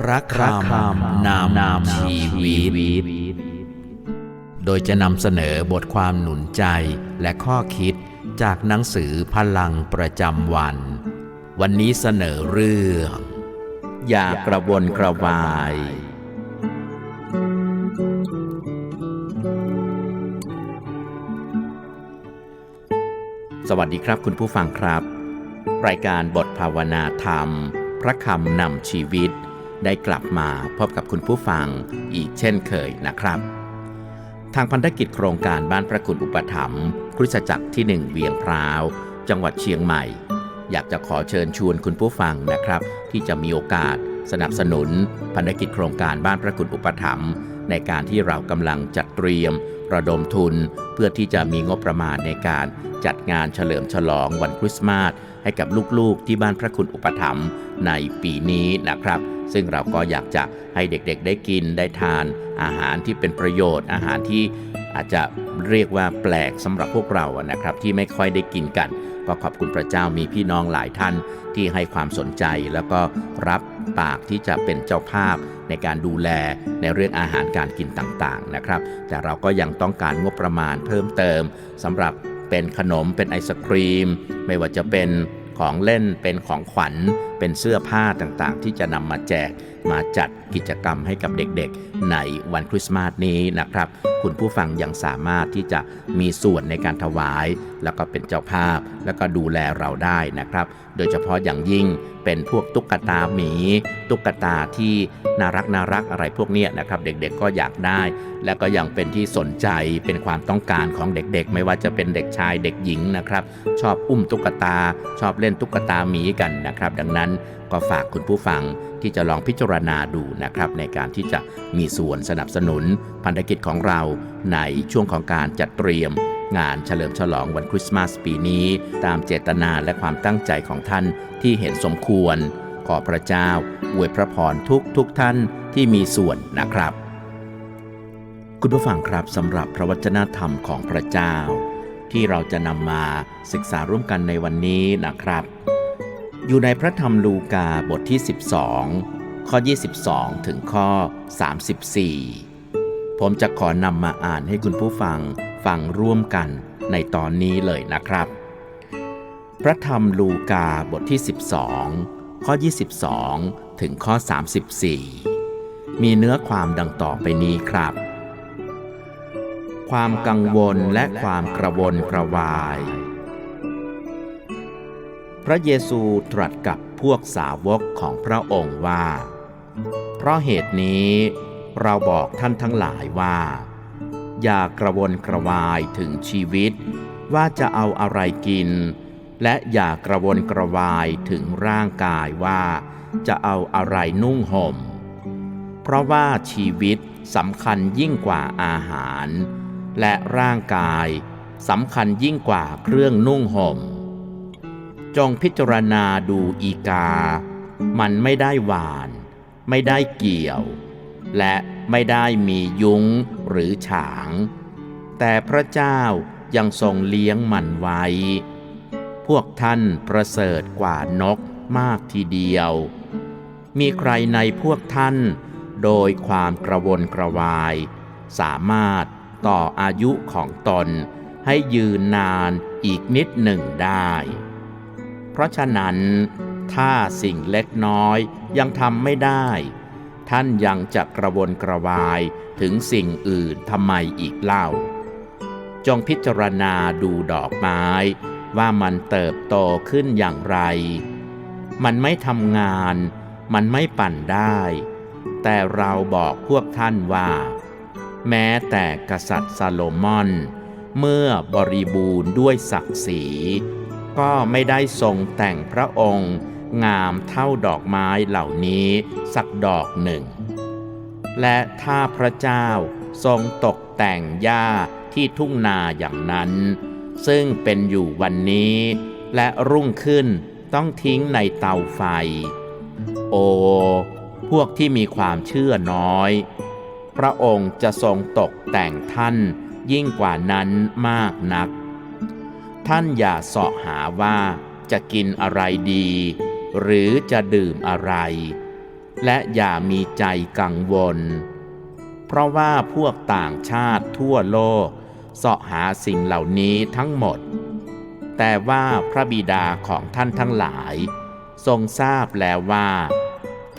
พระคำนำนำชีวิต โดยจะนำเสนอบทความหนุนใจและข้อคิดจากหนังสือพลังประจำวัน วันนี้เสนอเรื่อง อย่ากระวนกระวาย สวัสดีครับคุณผู้ฟังครับ รายการบทภาวนาธรรม พระคำนำชีวิต ได้กลับมาพบกับคุณผู้ฟังอีกเช่นเคยนะครับ ทางพันธกิจโครงการบ้านพระคุณอุปถัมภ์คริสตจักรที่หนึ่งเวียงพร้าว จังหวัดเชียงใหม่ อยากจะขอเชิญชวนคุณผู้ฟังนะครับ ที่จะมีโอกาสสนับสนุนพันธกิจโครงการบ้านพระคุณอุปถัมภ์ในการที่เรากำลังจัดเตรียม ระดมทุน เพื่อที่จะมีงบประมาณในการจัดงานเฉลิมฉลองวันคริสต์มาส ให้กับลูกๆที่บ้านพระคุณอุปถัมภ์ในปีนี้นะครับ ซึ่งเราก็อยากจะให้เด็กๆได้กินได้ทานอาหารที่เป็นประโยชน์ อาหารที่อาจจะเรียกว่าแปลกสำหรับพวกเราอะนะครับ ที่ไม่ค่อยได้กินกัน ก็ขอบคุณพระเจ้ามีพี่น้องหลายท่านที่ให้ความสนใจแล้วก็รับปากที่จะเป็นเจ้าภาพในการดูแลในเรื่องอาหารการกินต่างๆนะครับ แต่เราก็ยังต้องการงบประมาณเพิ่มเติมสำหรับ เป็นขนมเป็นไอศครีม ไม่ว่าจะเป็นของเล่นเป็นของขวัญ เป็นเสื้อผ้าต่างๆ ที่จะนำมาแจกมาจัดกิจกรรมให้กับเด็กๆ ในวันคริสต์มาสนี้นะครับ คุณผู้ฟังยังสามารถที่จะมีส่วนในการถวาย แล้วก็เป็นเจ้าภาพแล้วก็ดูแลเราได้นะครับ โดยเฉพาะอย่างยิ่งเป็นพวกตุ๊กตาหมี ตุ๊กตาที่น่ารักน่ารักอะไรพวกนี้นะครับ เด็กๆก็อยากได้ และก็ยังเป็นที่สนใจเป็นความต้องการของเด็กๆ ไม่ว่าจะเป็นเด็กชายเด็กหญิงนะครับ ชอบอุ้มตุ๊กตา ชอบเล่นตุ๊กตาหมีกันนะครับ ดังนั้นก็ฝากคุณผู้ฟังที่จะลองพิจารณาดูนะครับ ในการที่จะมีส่วนสนับสนุนพันธกิจของเราในช่วงของการจัดเตรียม งานเฉลิมฉลองวันคริสต์มาสปีนี้ ตามเจตนาและความตั้งใจของท่านที่เห็นสมควร ขอพระเจ้าอวยพระพรทุกทุกท่านที่มีส่วนนะครับ คุณผู้ฟังครับสำหรับพระวจนะธรรมของพระเจ้า ที่เราจะนำมาศึกษาร่วมกันในวันนี้นะครับ อยู่ในพระธรรมลูกาบทที่ 12 ข้อ 22 ถึงข้อ 34ผมจะขอนำมาอ่านให้คุณผู้ฟัง ฟังร่วมกันในตอนนี้เลยนะครับ พระธรรมลูกาบทที่ 12 ข้อ 22 ถึงข้อ 34 มีเนื้อความดังต่อไปนี้ครับ ความกังวลและความกระวนกระวาย พระเยซูตรัสกับพวกสาวกของพระองค์ว่า เพราะเหตุนี้เราบอกท่านทั้งหลายว่า อย่ากระวนกระวายถึงชีวิต ว่าจะเอาอะไรกิน และอย่ากระวนกระวายถึงร่างกายว่า จะเอาอะไรนุ่งห่ม เพราะว่าชีวิตสำคัญยิ่งกว่าอาหาร และร่างกายสำคัญยิ่งกว่าเครื่องนุ่งห่ม จงพิจารณาดูอีกา มันไม่ได้หวาน ไม่ได้เกี่ยว และ ไม่ได้มียุ้งหรือฉาง แต่พระเจ้ายังทรงเลี้ยงมันไว้ พวกท่านประเสริฐกว่านกมากทีเดียว มีใครในพวกท่านโดยความกระวนกระวาย สามารถต่ออายุของตนให้ยืนนานอีกนิดหนึ่งได้ เพราะฉะนั้น ถ้าสิ่งเล็กน้อยยังทำไม่ได้ ท่านยังจะกระวนกระวายถึงสิ่งอื่นทำไมอีกเล่า จงพิจารณาดูดอกไม้ ว่ามันเติบโตขึ้นอย่างไร มันไม่ทำงาน มันไม่ปั่นได้ แต่เราบอกพวกท่านว่า แม้แต่กษัตริย์ซาโลมอน เมื่อบริบูรณ์ด้วยศักดิ์ศรีก็ไม่ได้ทรงแต่งพระองค์ งามเท่าดอกไม้เหล่านี้สักดอกหนึ่ง และถ้าพระเจ้าทรงตกแต่งหญ้าที่ทุ่งนาอย่างนั้น ซึ่งเป็นอยู่วันนี้ และรุ่งขึ้นต้องทิ้งในเตาไฟ โอ พวกที่มีความเชื่อน้อย พระองค์จะทรงตกแต่งท่านยิ่งกว่านั้นมากนัก ท่านอย่าเสาะหาว่าจะกินอะไรดี หรือจะดื่มอะไร และอย่ามีใจกังวล เพราะว่าพวกต่างชาติทั่วโลกเสาะหาสิ่งเหล่านี้ทั้งหมด แต่ว่าพระบิดาของท่านทั้งหลาย ทรงทราบแล้วว่า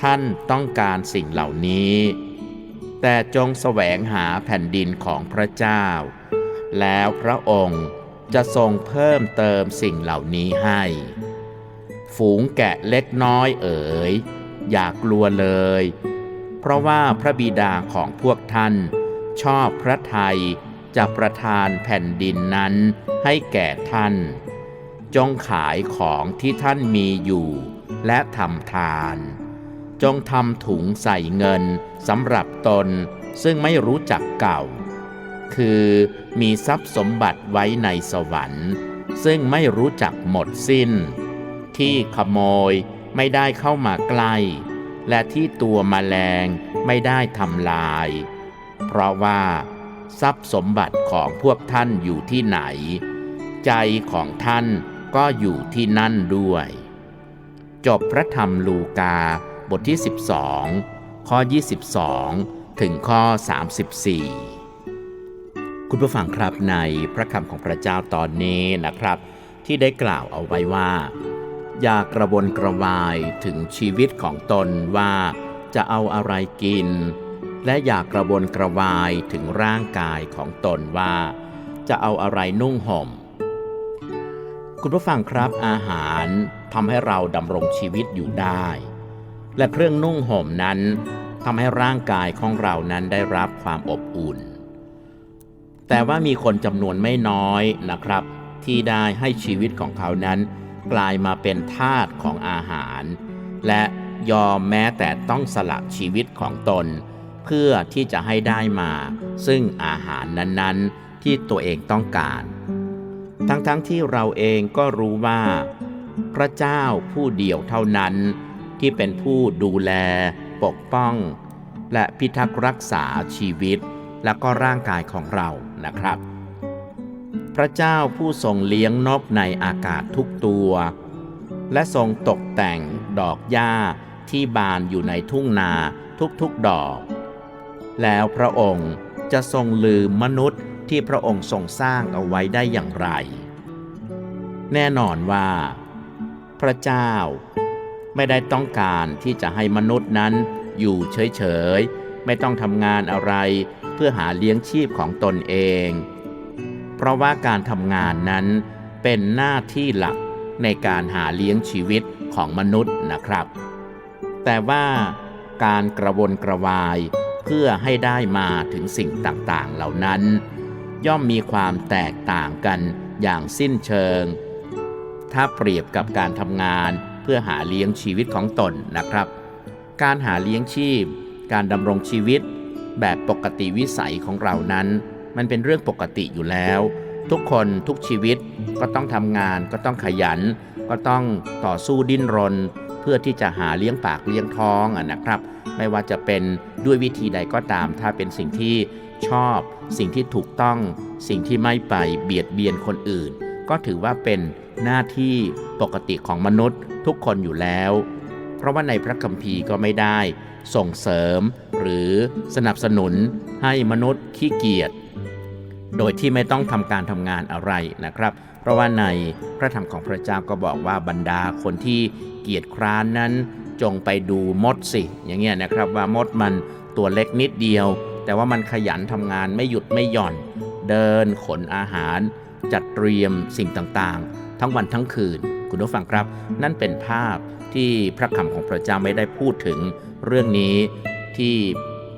ท่านต้องการสิ่งเหล่านี้ แต่จงแสวงหาแผ่นดินของพระเจ้า แล้วพระองค์จะทรงเพิ่มเติมสิ่งเหล่านี้ให้ ฝูงแกะเล็กน้อยเอ๋ย อย่ากลัวเลย เพราะว่าพระบิดาของพวกท่าน ชอบพระไทยจะประทานแผ่นดินนั้นให้แก่ท่าน จงขายของที่ท่านมีอยู่ และทำทาน จงทำถุงใส่เงินสำหรับตนซึ่งไม่รู้จักเก่า คือมีทรัพย์สมบัติไว้ในสวรรค์ ซึ่งไม่รู้จักหมดสิ้น ที่ขโมยไม่ได้เข้ามาใกล้ และที่ตัวมแมลงไม่ได้ทำลาย เพราะว่า ทรัพย์สมบัติของพวกท่านอยู่ที่ไหน ใจของท่านก็อยู่ที่นั่นด้วย จบพระธรรมลูกาบทที่ 12 ข้อ 22 ถึงข้อ 34 คุณผู้ฟังครับในพระคำของพระเจ้าตอนนี้นะครับ ที่ได้กล่าวเอาไว้ว่า อย่ากระวนกระวายถึงชีวิตของตนว่าจะเอาอะไรกิน และอย่ากระวนกระวายถึงร่างกายของตนว่า จะเอาอะไรนุ่งห่ม คุณผู้ฟังครับอาหารทำให้เราดำรงชีวิตอยู่ได้ และเครื่องนุ่งห่มนั้นทำให้ร่างกายของเรานั้นได้รับความอบอุ่น แต่ว่ามีคนจำนวนไม่น้อยนะครับ ที่ได้ให้ชีวิตของเขานั้น กลายมาเป็นทาสของอาหาร และยอมแม้แต่ต้องสละชีวิตของตน เพื่อที่จะให้ได้มา ซึ่งอาหารนั้นๆที่ตัวเองต้องการ ทั้งๆทที่เราเองก็รู้ว่า พระเจ้าผู้เดียวเท่านั้น ที่เป็นผู้ดูแล ปกป้อง และพิทักษ์รักษาชีวิต และก็ร่างกายของเรานะครับ พระเจ้าผู้ทรงเลี้ยงนกในอากาศทุกตัว และทรงตกแต่งดอกหญ้าที่บานอยู่ในทุ่งนาทุกๆดอก แล้วพระองค์จะทรงลืมมนุษย์ที่พระองค์ทรงสร้างเอาไว้ได้อย่างไร แน่นอนว่า พระเจ้าไม่ได้ต้องการที่จะให้มนุษย์นั้นอยู่เฉยๆ ไม่ต้องทำงานอะไรเพื่อหาเลี้ยงชีพของตนเอง เพราะว่าการทำงานนั้นเป็นหน้าที่หลักในการหาเลี้ยงชีวิตของมนุษย์นะครับ แต่ว่าการกระวนกระวายเพื่อให้ได้มาถึงสิ่งต่างๆ เหล่านั้น ย่อมมีความแตกต่างกันอย่างสิ้นเชิง ถ้าเปรียบกับการทำงานเพื่อหาเลี้ยงชีวิตของตนนะครับ การหาเลี้ยงชีพ การดำรงชีวิตแบบปกติวิสัยของเรานั้น มันเป็นเรื่องปกติอยู่แล้ว ทุกคนทุกชีวิตก็ต้องทำงาน ก็ต้องขยัน ก็ต้องต่อสู้ดิ้นรน เพื่อที่จะหาเลี้ยงปากเลี้ยงท้องอะนะครับ ไม่ว่าจะเป็นด้วยวิธีใดก็ตาม ถ้าเป็นสิ่งที่ชอบ สิ่งที่ถูกต้อง สิ่งที่ไม่ไปเบียดเบียนคนอื่น ก็ถือว่าเป็นหน้าที่ปกติของมนุษย์ทุกคนอยู่แล้ว เพราะว่าในพระคัมภีร์ก็ไม่ได้ ส่งเสริมหรือสนับสนุนให้มนุษย์ขี้เกียจ โดยที่ไม่ต้องทำการทำงานอะไรนะครับ เพราะว่าในพระธรรมของพระเจ้าก็บอกว่าบรรดาคนที่เกียจคร้านนั้น จงไปดูมดสิ อย่างเงี้ยนะครับว่ามดมันตัวเล็กนิดเดียว แต่ว่ามันขยันทำงานไม่หยุดไม่หย่อน เดินขนอาหาร จัดเตรียมสิ่งต่างๆ ทั้งวันทั้งคืน คุณผู้ฟังครับ นั่นเป็นภาพที่พระคำของพระเจ้าไม่ได้พูดถึงเรื่องนี้ที่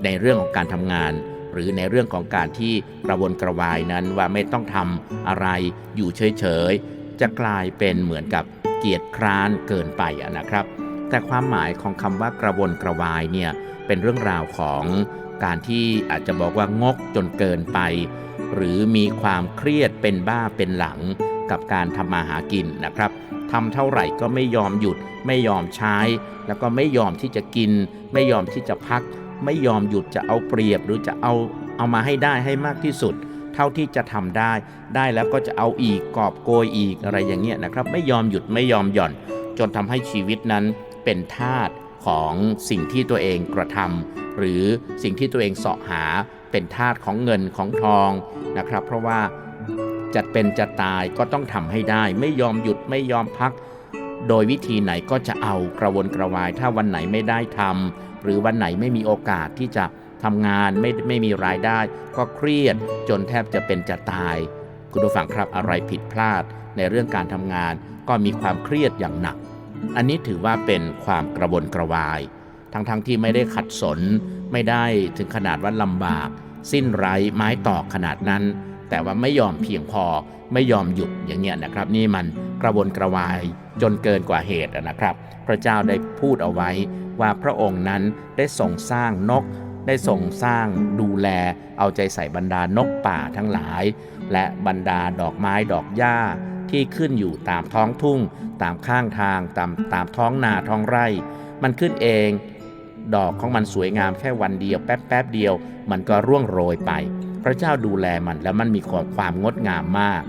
ในเรื่องของการทำงาน หรือในเรื่องของการที่กระวนกระวายนั้นว่าไม่ต้องทำอะไรอยู่เฉยๆ จะกลายเป็นเหมือนกับเกียรติคร้านเกินไปนะครับ แต่ความหมายของคำว่ากระวนกระวายเนี่ยเป็นเรื่องราวของการที่อาจจะบอกว่างกจนเกินไป หรือมีความเครียดเป็นบ้าเป็นหลังกับการทำมาหากินนะครับทำเท่าไหร่ก็ไม่ยอมหยุด ไม่ยอมใช้ แล้วก็ไม่ยอมที่จะกิน ไม่ยอมที่จะพัก ไม่ยอมหยุดจะเอาเปรียบหรือจะเอาเอามาให้ได้ให้มากที่สุด เท่าที่จะทำได้ ได้แล้วก็จะเอาอีกกอบโกยอีกอะไรอย่างเงี้ยนะครับ ไม่ยอมหยุดไม่ยอมหย่อน จนทำให้ชีวิตนั้นเป็นทาสของสิ่งที่ตัวเองกระทำหรือสิ่งที่ตัวเองเสาะหาเป็นทาสของเงินของทองนะครับ เพราะว่าจะเป็นจะตายก็ต้องทำให้ได้ ไม่ยอมหยุดไม่ยอมพัก โดยวิธีไหนก็จะเอากระวนกระวาย ถ้าวันไหนไม่ได้ทำหรือวันไหนไม่มีโอกาสที่จะทำงานไม่ไม่มีรายได้ ก็เครียดจนแทบจะเป็นจะตาย คุณผู้ฟังครับอะไรผิดพลาดในเรื่องการทำงาน ก็มีความเครียดอย่างหนัก อันนี้ถือว่าเป็นความกระวนกระวาย ทั้งๆทที่ไม่ได้ขัดสน ไม่ได้ถึงขนาดว่าลำบาก สิ้นไร้ไม้ตอกขนาดนั้น แต่ว่าไม่ยอมเพียงพอไม่ยอมหยุดอย่างเงี้ยนะครับ นี่มันกระวนกระวายจนเกินกว่าเหตุนะครับ พระเจ้าได้พูดเอาไว้ว่าพระองค์นั้นได้ทรงสร้างนก ได้ทรงสร้างดูแล เอาใจใส่บรรดานกป่าทั้งหลาย และบรรดาดอกไม้ดอกหญ้าที่ขึ้นอยู่ตามท้องทุ่ง ตามข้างทางตามตามท้องนาท้องไร่ มันขึ้นเอง ดอกของมันสวยงามแค่วันเดียว แป๊บแป๊บเดียว มันก็ร่วงโรยไป ระเจ้าดูแลมันแล้วมันมีความงดงามมาก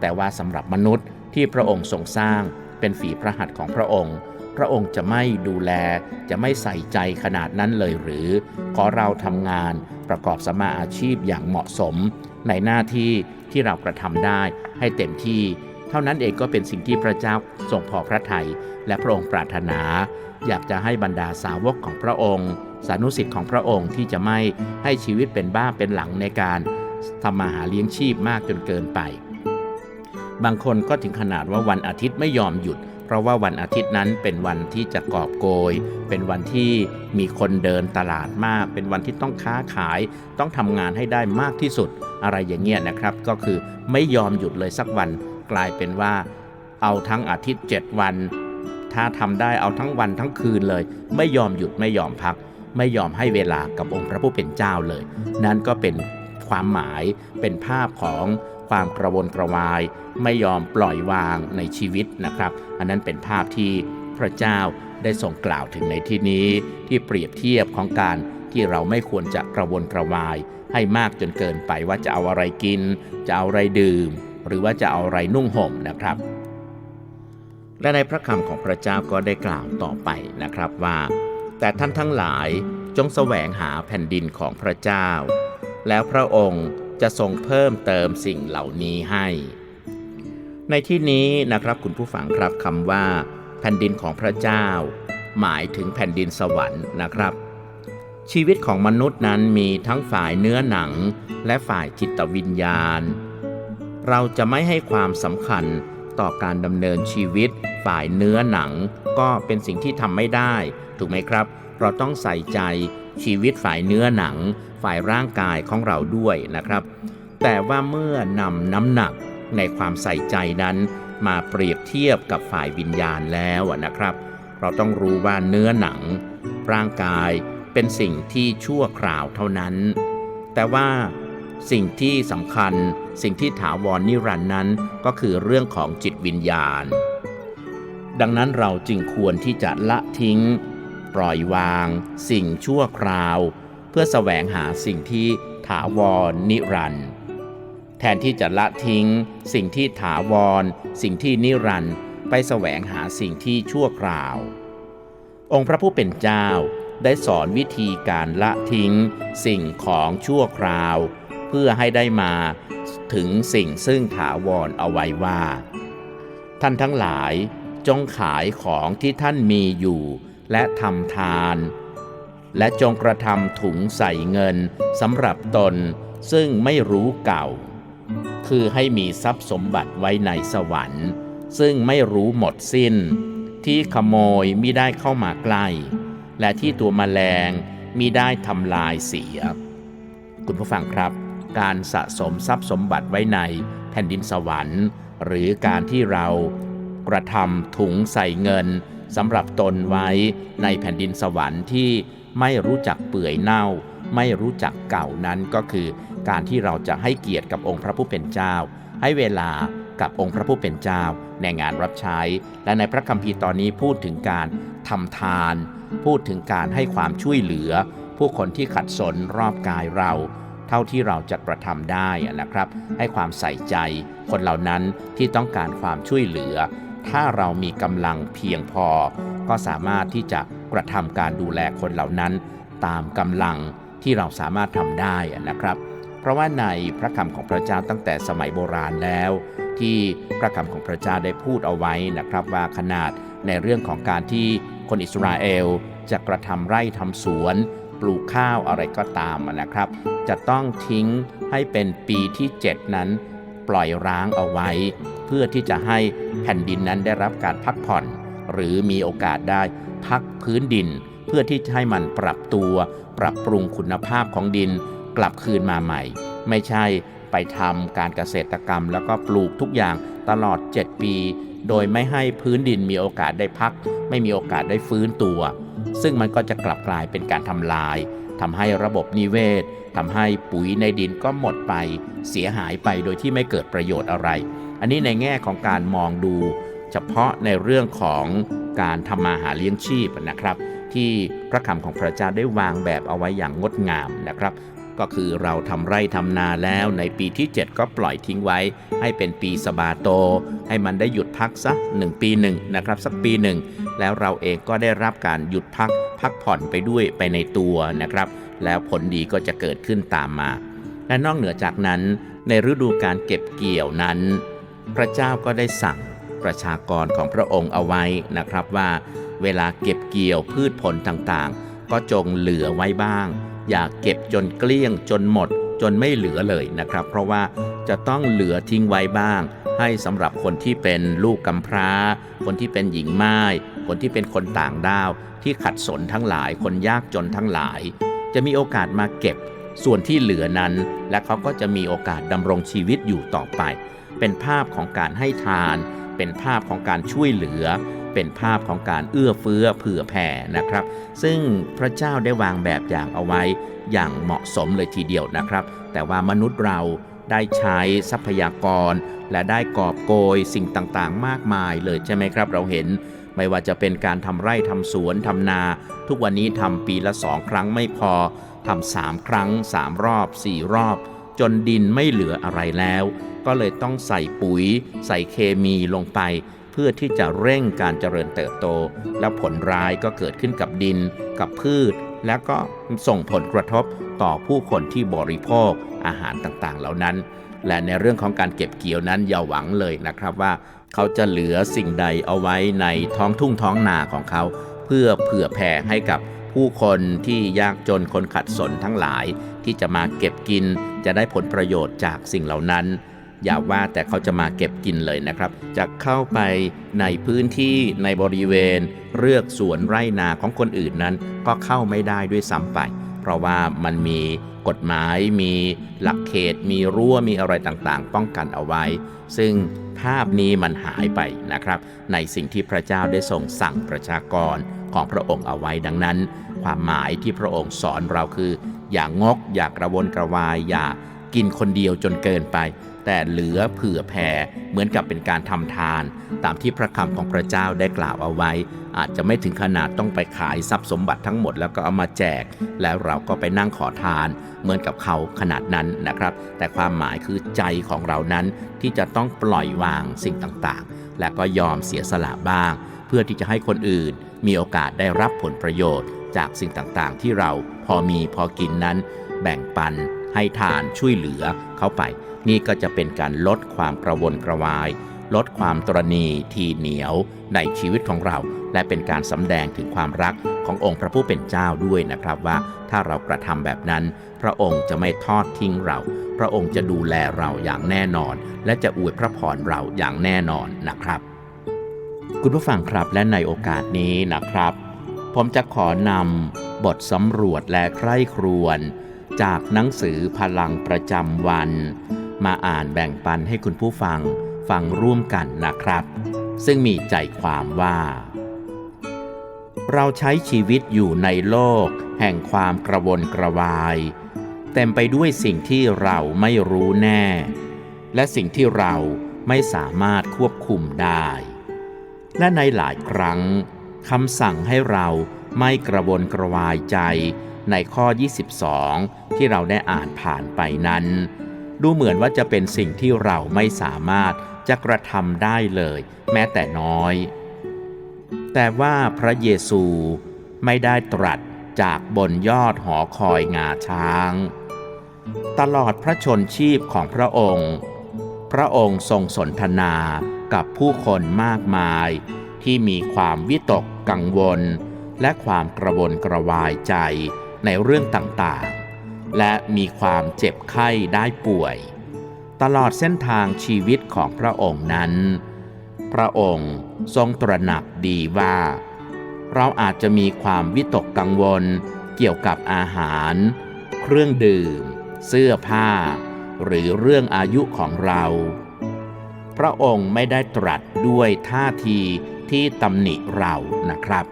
แต่ว่าสำหรับมนุษย์ที่พระองค์ทรงสร้างเป็นฝีพระหัตถ์ของพระองค์ พระองค์จะไม่ดูแลจะไม่ใส่ใจขนาดนั้นเลยหรือ ขอเราทำงานประกอบสมมาอาชีพอย่างเหมาะสม ในหน้าที่ที่เรากระทำได้ให้เต็มที่ เท่านั้นเองก็เป็นสิ่งที่พระเจ้าทรงพอพระทัยและพระองค์ปรารถนา อยากจะให้บรรดาสาวกของพระองค์ สานุสิทธิ์ของพระองค์ที่จะไม่ให้ชีวิตเป็นบ้าเป็นหลังในการทำมาหาเลี้ยงชีพมากจนเกินไป บางคนก็ถึงขนาดว่าวันอาทิตย์ไม่ยอมหยุด เพราะว่าวันอาทิตย์นั้นเป็นวันที่จะกอบโกย เป็นวันที่มีคนเดินตลาดมาก เป็นวันที่ต้องค้าขาย ต้องทำงานให้ได้มากที่สุด อะไรอย่างเงี้ยนะครับ ก็คือไม่ยอมหยุดเลยสักวัน กลายเป็นว่า เอาทั้งอาทิตย์ 7 วัน ถ้าทำได้เอาทั้งวันทั้งคืนเลย ไม่ยอมหยุดไม่ยอมพัก ไม่ยอมให้เวลากับองค์พระผู้เป็นเจ้าเลย นั่นก็เป็นความหมายเป็นภาพของความกระวนกระวาย ไม่ยอมปล่อยวางในชีวิตนะครับ อันนั้นเป็นภาพที่พระเจ้าได้ทรงกล่าวถึงในที่นี้ ที่เปรียบเทียบของการที่เราไม่ควรจะกระวนกระวาย ให้มากจนเกินไปว่าจะเอาอะไรกิน จะเอาอะไรดื่ม หรือว่าจะเอาอะไรนุ่งห่มนะครับ และในพระคำของพระเจ้าก็ได้กล่าวต่อไปนะครับว่า แต่ท่านทั้งหลายจงแสวงหาแผ่นดินของพระเจ้า แล้วพระองค์จะทรงเพิ่มเติมสิ่งเหล่านี้ให้ ในที่นี้นะครับคุณผู้ฟังครับคำว่า แผ่นดินของพระเจ้า หมายถึงแผ่นดินสวรรค์นะครับ ชีวิตของมนุษย์นั้นมีทั้งฝ่ายเนื้อหนังและฝ่ายจิตวิญญาณ เราจะไม่ให้ความสำคัญต่อการดำเนินชีวิต ฝ่ายเนื้อหนังก็เป็นสิ่งที่ทำไม่ได้ ถูกไหมครับ เราต้องใส่ใจชีวิตฝ่ายเนื้อหนัง ฝ่ายร่างกายของเราด้วยนะครับ แต่ว่าเมื่อนำน้ำหนักในความใส่ใจนั้น มาเปรียบเทียบกับฝ่ายวิญญาณแล้วนะครับ เราต้องรู้ว่าเนื้อหนัง ร่างกายเป็นสิ่งที่ชั่วคราวเท่านั้น แต่ว่าสิ่งที่สำคัญสิ่งที่ถาวรนิรันดร์นั้นก็คือเรื่องของจิตวิญญาณ ดังนั้นเราจึงควรที่จะละทิ้ง ปล่อยวาง สิ่งชั่วคราว เพื่อแสวงหาสิ่งที่ถาวรนิรันดร์แทนที่จะละทิ้ง สิ่งที่ถาวร สิ่งที่นิรันดร์ไปแสวงหาสิ่งที่ชั่วคราว องค์พระผู้เป็นเจ้าได้สอนวิธีการละทิ้ง สิ่งของชั่วคราว เพื่อให้ได้มาถึงสิ่งซึ่งถาวรเอาไว้ว่า ท่านทั้งหลาย จงขายของที่ท่านมีอยู่และทำทาน และจงกระทำถุงใส่เงินสำหรับตนซึ่งไม่รู้เก่า คือให้มีทรัพย์สมบัติไว้ในสวรรค์ ซึ่งไม่รู้หมดสิ้น ที่ขโมยมิได้เข้ามาใกล้ และที่ตัวมแมลงมิได้ทำลายเสีย คุณผู้ฟังครับ การสะสมทรัพย์สมบัติไว้ในแผ่นดินสวรรค์ หรือการที่เรา กระทำถุงใส่เงินสำหรับตนไว้ในแผ่นดินสวรรค์ที่ไม่รู้จักเปื่อยเน่า ไม่รู้จักเก่านั้นก็คือ การที่เราจะให้เกียรติกับองค์พระผู้เป็นเจ้า ให้เวลากับองค์พระผู้เป็นเจ้าในงานรับใช้ และในพระคัมภีร์ตอนนี้พูดถึงการทำทาน พูดถึงการให้ความช่วยเหลือ ผู้คนที่ขัดสนรอบกายเรา เท่าที่เราจะกระทำได้นะครับ ให้ความใส่ใจ คนเหล่านั้นที่ต้องการความช่วยเหลือ ถ้าเรามีกำลังเพียงพอ ก็สามารถที่จะกระทำการดูแลคนเหล่านั้น ตามกำลังที่เราสามารถทำได้นะครับ เพราะว่าในพระคำของพระเจ้าตั้งแต่สมัยโบราณแล้ว ที่พระคำของพระเจ้าได้พูดเอาไว้นะครับ ว่าขนาดในเรื่องของการที่คนอิสราเอลจะกระทำไร่ทำสวน ปลูกข้าวอะไรก็ตามนะครับ จะต้องทิ้งให้เป็นปีที่ 7 นั้น ปล่อยร้างเอาไว้ เพื่อที่จะให้แผ่นดินนั้นได้รับการพักผ่อน หรือมีโอกาสได้พักพื้นดิน เพื่อที่จะให้มันปรับตัว ปรับปรุงคุณภาพของดินกลับคืนมาใหม่ ไม่ใช่ไปทำการเกษตรกรรม แล้วก็ปลูกทุกอย่างตลอด 7 ปี โดยไม่ให้พื้นดินมีโอกาสได้พัก ไม่มีโอกาสได้ฟื้นตัว ซึ่งมันก็จะกลับกลายเป็นการทำลาย ทำให้ระบบนิเวศทำให้ปุ๋ยในดินก็หมดไป เสียหายไปโดยที่ไม่เกิดประโยชน์อะไร อันนี้ในแง่ของการมองดู เฉพาะในเรื่องของการทำมาหาเลี้ยงชีพนะครับ ที่พระคำของพระเจ้าได้วางแบบเอาไว้อย่างงดงามนะครับก็คือเราทำไร่ทำนาแล้วในปีที่ 7 ก็ปล่อยทิ้งไว้ ให้เป็นปีสบาโต ให้มันได้หยุดพักสักหนึ่งปีหนึ่งนะครับ สักปีหนึ่ง แล้วเราเองก็ได้รับการหยุดพักพักผ่อนไปด้วยไปในตัวนะครับ แล้วผลดีก็จะเกิดขึ้นตามมา และนอกเหนือจากนั้นในฤดูการเก็บเกี่ยวนั้น พระเจ้าก็ได้สั่งประชากรของพระองค์เอาไว้นะครับว่า เวลาเก็บเกี่ยวพืชผลต่างๆ ก็จงเหลือไว้บ้าง อย่าเก็บจนเกลี้ยงจนหมด จนไม่เหลือเลยนะครับ เพราะว่าจะต้องเหลือทิ้งไว้บ้าง ให้สำหรับคนที่เป็นลูกกำพร้า คนที่เป็นหญิงไม้ คนที่เป็นคนต่างด้าว ที่ขัดสนทั้งหลาย คนยากจนทั้งหลาย จะมีโอกาสมาเก็บส่วนที่เหลือนั้น และเขาก็จะมีโอกาสดำรงชีวิตอยู่ต่อไป เป็นภาพของการให้ทาน เป็นภาพของการช่วยเหลือ เป็นภาพของการเอื้อเฟื้อเผื่อแผ่นะครับ ซึ่งพระเจ้าได้วางแบบอย่างเอาไว้อย่างเหมาะสมเลยทีเดียวนะครับ แต่ว่ามนุษย์เราได้ใช้ทรัพยากร และได้กอบโกยสิ่งต่างๆ มากมายเลยใช่ไหมครับ เราเห็น ไม่ว่าจะเป็นการทำไร่ทำสวนทำนา ทุกวันนี้ทำปีละสองครั้งไม่พอทำสามครั้งสามรอบสี่รอบ จนดินไม่เหลืออะไรแล้ว ก็เลยต้องใส่ปุ๋ย ใส่เคมีลงไป เพื่อที่จะเร่งการเจริญเติบโต แล้วผลร้ายก็เกิดขึ้นกับดิน กับพืช แล้วก็ส่งผลกระทบต่อผู้คนที่บริโภคอาหารต่างๆ เหล่านั้น และในเรื่องของการเก็บเกี่ยวนั้นอย่าหวังเลยนะครับว่า เขาจะเหลือสิ่งใดเอาไว้ในท้องทุ่งท้องนาของเขา เพื่อเผื่อแผ่ให้กับผู้คนที่ยากจนคนขัดสนทั้งหลาย ที่จะมาเก็บกินจะได้ผลประโยชน์จากสิ่งเหล่านั้น อย่าว่าแต่เขาจะมาเก็บกินเลยนะครับ จะเข้าไปในพื้นที่ในบริเวณ เลือกสวนไร่นาของคนอื่นนั้น ก็เข้าไม่ได้ด้วยซ้ำไป เพราะว่ามันมีกฎหมาย มีหลักเขต มีรั้วมีอะไรต่างๆ ป้องกันเอาไว้ ซึ่งภาพนี้มันหายไปนะครับ ในสิ่งที่พระเจ้าได้ทรงสั่งประชากรของพระองค์เอาไว้ดังนั้น ความหมายที่พระองค์สอนเราคือ อย่างงก อย่ากระวนกระวาย อย่ากินคนเดียวจนเกินไป แต่เหลือเผื่อแผ่เหมือนกับเป็นการทำทาน ตามที่พระคำของพระเจ้าได้กล่าวเอาไว้ อาจจะไม่ถึงขนาดต้องไปขายทรัพย์สมบัติทั้งหมดแล้วก็เอามาแจก แล้วเราก็ไปนั่งขอทาน เหมือนกับเขาขนาดนั้นนะครับ แต่ความหมายคือใจของเรานั้นที่จะต้องปล่อยวางสิ่งต่างๆ และก็ยอมเสียสละบ้าง เพื่อที่จะให้คนอื่น มีโอกาสได้รับผลประโยชน์ จากสิ่งต่างๆ ที่เราพอมีพอกินนั้น แบ่งปัน ให้ทานช่วยเหลือเข้าไป นี่ก็จะเป็นการลดความกระวนกระวาย ลดความตรณีทีเหนียวในชีวิตของเรา และเป็นการสำแดงถึงความรักขององค์พระผู้เป็นเจ้าด้วยนะครับว่า ถ้าเรากระทำแบบนั้น พระองค์จะไม่ทอดทิ้งเรา พระองค์จะดูแลเราอย่างแน่นอน และจะอวยพระพรเราอย่างแน่นอนนะครับคุณผู้ฟังครับและในโอกาสนี้นะครับ ผมจะขอนำบทสำรวจและใคร่ครวญ จากหนังสือพลังประจำวัน มาอ่านแบ่งปันให้คุณผู้ฟังฟังร่วมกันนะครับ ซึ่งมีใจความว่า เราใช้ชีวิตอยู่ในโลก แห่งความกระวนกระวาย เต็มไปด้วยสิ่งที่เราไม่รู้แน่ และสิ่งที่เราไม่สามารถควบคุมได้ และในหลายครั้งคำสั่งให้เราไม่กระวนกระวายใจ ในข้อ 22 ที่เราได้อ่านผ่านไปนั้น ดูเหมือนว่าจะเป็นสิ่งที่เราไม่สามารถจะกระทำได้เลย แม้แต่น้อย แต่ว่าพระเยซูไม่ได้ตรัสจากบนยอดหอคอยงาช้าง ตลอดพระชนชีพของพระองค์ พระองค์ทรงสนทนากับผู้คนมากมาย ที่มีความวิตกกังวล และความกระวนกระวายใจ ในเรื่องต่างๆ และมีความเจ็บไข้ได้ป่วย ตลอดเส้นทางชีวิตของพระองค์นั้น พระองค์ทรงตระหนักดีว่า เราอาจจะมีความวิตกกังวลเกี่ยวกับอาหาร เครื่องดื่ม เสื้อผ้า หรือเรื่องอายุของเรา พระองค์ไม่ได้ตรัสด้วยท่าทีที่ตำหนิเรานะครับ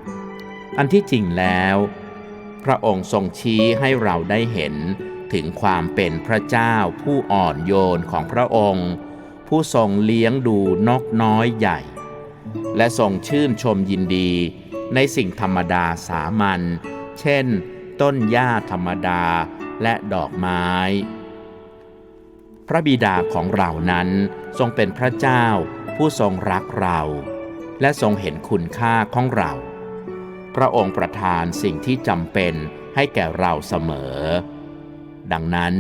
อันที่จริงแล้ว พระองค์ทรงชี้ให้เราได้เห็นถึงความเป็นพระเจ้าผู้อ่อนโยนของพระองค์ ผู้ทรงเลี้ยงดูนกน้อยใหญ่ และทรงชื่นชมยินดีในสิ่งธรรมดาสามัญเช่น ต้นหญ้าธรรมดาและดอกไม้ พระบิดาของเรานั้นทรงเป็นพระเจ้าผู้ทรงรักเรา และทรงเห็นคุณค่าของเรา พระองค์ประทานสิ่งที่จำเป็นให้แก่เราเสมอ ดังนั้น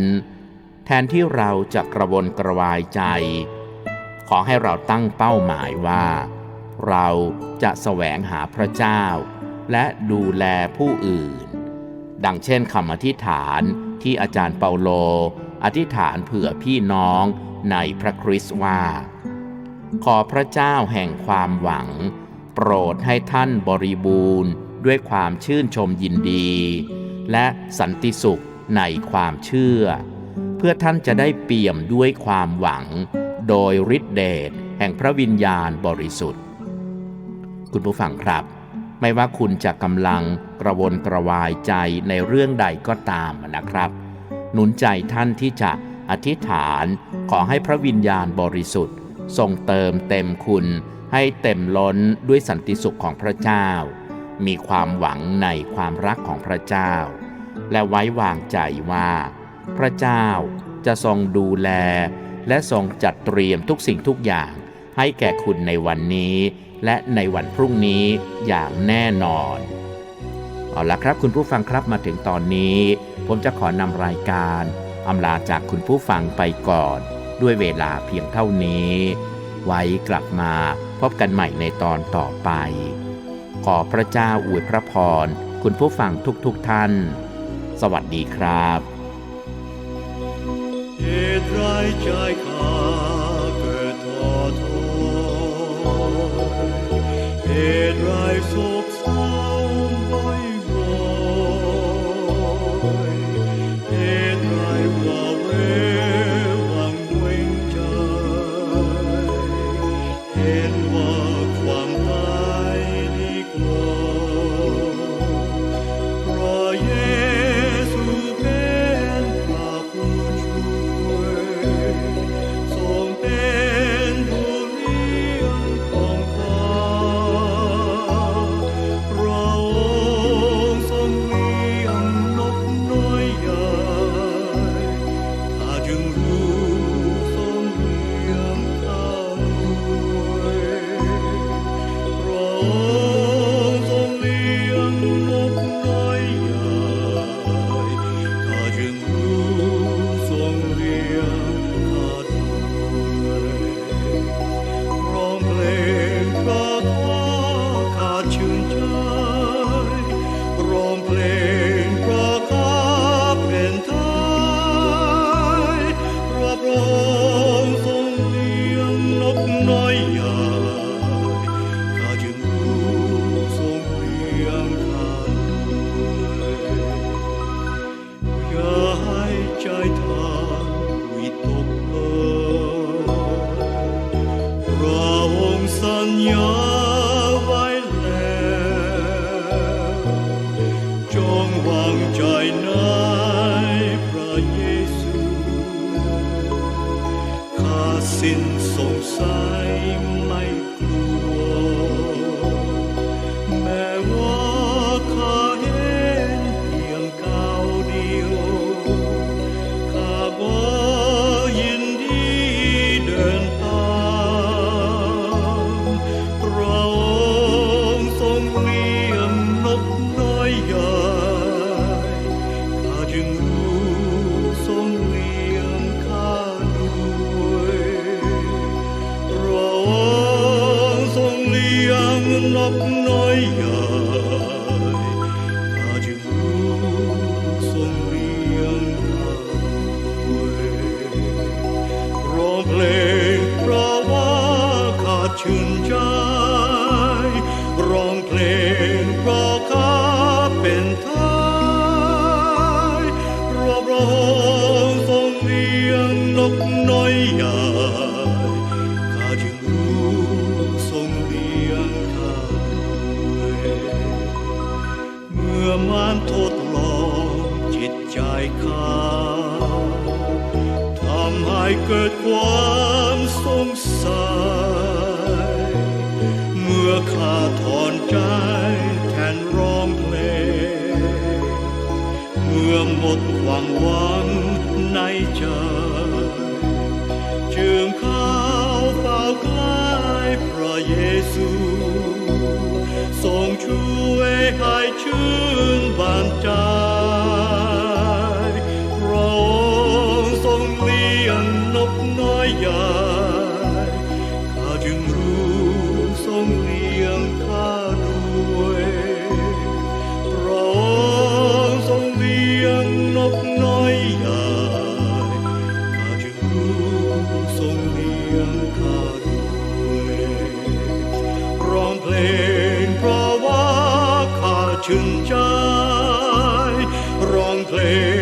แทนที่เราจะกระวนกระวายใจ ขอให้เราตั้งเป้าหมายว่า เราจะแสวงหาพระเจ้า และดูแลผู้อื่น ดังเช่นคำอธิษฐานที่อาจารย์เปาโล อธิษฐานเผื่อพี่น้องในพระคริสต์ว่า ขอพระเจ้าแห่งความหวัง ปรดให้ท่านบริบูรณ์ด้วยความชื่นชมยินดี และสันติสุขในความเชื่อ เพื่อท่านจะได้เปี่ยมด้วยความหวัง โดยฤทธิเดชแห่งพระวิญญาณบริสุทธิ์ คุณผู้ฟังครับ ไม่ว่าคุณจะกำลังกระวนกระวายใจในเรื่องใดก็ตามนะครับ หนุนใจท่านที่จะอธิษฐานขอให้พระวิญญาณบริสุทธิ์ทรงเติมเต็มคุณ ให้เต็มล้นด้วยสันติสุขของพระเจ้า มีความหวังในความรักของพระเจ้า และไว้วางใจว่า พระเจ้าจะทรงดูแล และทรงจัดเตรียมทุกสิ่งทุกอย่าง ให้แก่คุณในวันนี้ และในวันพรุ่งนี้อย่างแน่นอนเอาละครับคุณผู้ฟังครับมาถึงตอนนี้ ผมจะขอนำรายการอำลาจากคุณผู้ฟังไปก่อน ด้วยเวลาเพียงเท่านี้ ไว้กลับมา พบกันใหม่ในตอนต่อไป ขอพระเจ้าอวยพระพร คุณผู้ฟังทุกๆทท่าน สวัสดีครับเหตุไรใจข้าเกิดท้อถอยเหตุไรโศกเศร้าบ่อยบ่อยเหตุไรว่าเววังเวงใจเห็นายเกิดความสงสัย เมื่อข้าถอนใจแทนร้องเพลง เมื่อหมดความหวังในใจจึงเข้าเฝ้าใกล้พระเยซูทรงช่วยให้ชื่นบานใจ ชื่นใจร้องเพลง